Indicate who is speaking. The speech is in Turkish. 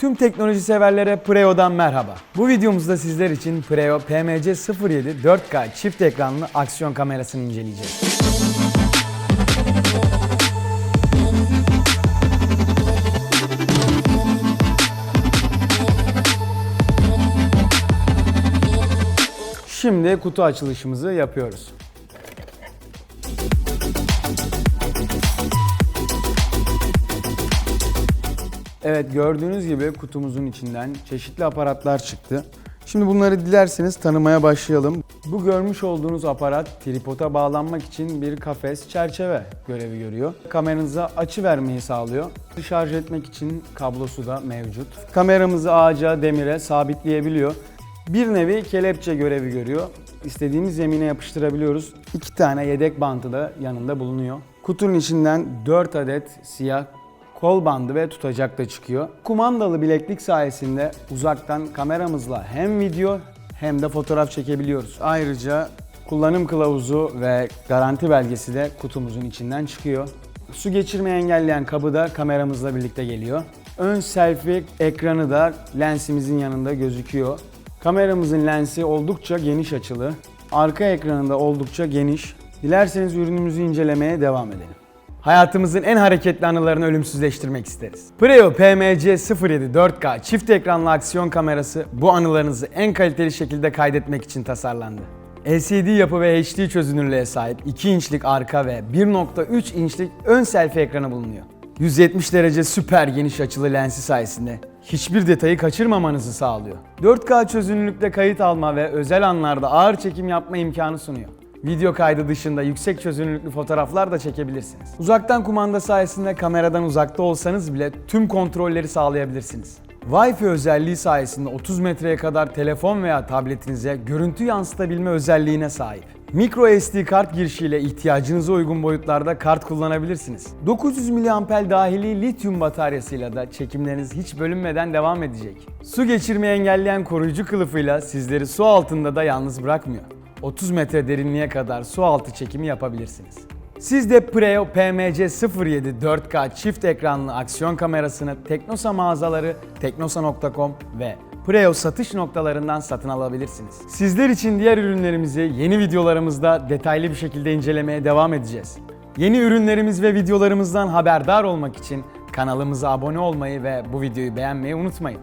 Speaker 1: Tüm teknoloji severlere Preo'dan merhaba. Bu videomuzda sizler için Preo PMC 07 4K çift ekranlı aksiyon kamerasını inceleyeceğiz. Şimdi kutu açılışımızı yapıyoruz. Evet gördüğünüz gibi kutumuzun içinden çeşitli aparatlar çıktı. Şimdi bunları dilerseniz tanımaya başlayalım. Bu görmüş olduğunuz aparat tripoda bağlanmak için bir kafes çerçeve görevi görüyor. Kameranıza açı vermeyi sağlıyor. Şarj etmek için kablosu da mevcut. Kameramızı ağaca, demire sabitleyebiliyor. Bir nevi kelepçe görevi görüyor. İstediğimiz zemine yapıştırabiliyoruz. İki tane yedek bantı da yanında bulunuyor. Kutunun içinden 4 adet siyah kol bandı ve tutacak da çıkıyor. Kumandalı bileklik sayesinde uzaktan kameramızla hem video hem de fotoğraf çekebiliyoruz. Ayrıca kullanım kılavuzu ve garanti belgesi de kutumuzun içinden çıkıyor. Su geçirmeyi engelleyen kabı da kameramızla birlikte geliyor. Ön selfie ekranı da lensimizin yanında gözüküyor. Kameramızın lensi oldukça geniş açılı. Arka ekranı da oldukça geniş. Dilerseniz ürünümüzü incelemeye devam edelim. Hayatımızın en hareketli anılarını ölümsüzleştirmek isteriz. Preo PMC 07 4K çift ekranlı aksiyon kamerası bu anılarınızı en kaliteli şekilde kaydetmek için tasarlandı. LCD yapı ve HD çözünürlüğe sahip 2 inçlik arka ve 1.3 inçlik ön selfie ekranı bulunuyor. 170 derece süper geniş açılı lensi sayesinde hiçbir detayı kaçırmamanızı sağlıyor. 4K çözünürlükte kayıt alma ve özel anlarda ağır çekim yapma imkanı sunuyor. Video kaydı dışında yüksek çözünürlüklü fotoğraflar da çekebilirsiniz. Uzaktan kumanda sayesinde kameradan uzakta olsanız bile tüm kontrolleri sağlayabilirsiniz. Wi-Fi özelliği sayesinde 30 metreye kadar telefon veya tabletinize görüntü yansıtabilme özelliğine sahip. Micro SD kart girişiyle ihtiyacınıza uygun boyutlarda kart kullanabilirsiniz. 900 mAh dahili lityum bataryasıyla da çekimleriniz hiç bölünmeden devam edecek. Su geçirmeyi engelleyen koruyucu kılıfıyla sizleri su altında da yalnız bırakmıyor. 30 metre derinliğe kadar su altı çekimi yapabilirsiniz. Siz de Preo PMC 07 4K çift ekranlı aksiyon kamerasını Teknosa mağazaları, teknosa.com ve Preo satış noktalarından satın alabilirsiniz. Sizler için diğer ürünlerimizi yeni videolarımızda detaylı bir şekilde incelemeye devam edeceğiz. Yeni ürünlerimiz ve videolarımızdan haberdar olmak için kanalımıza abone olmayı ve bu videoyu beğenmeyi unutmayın.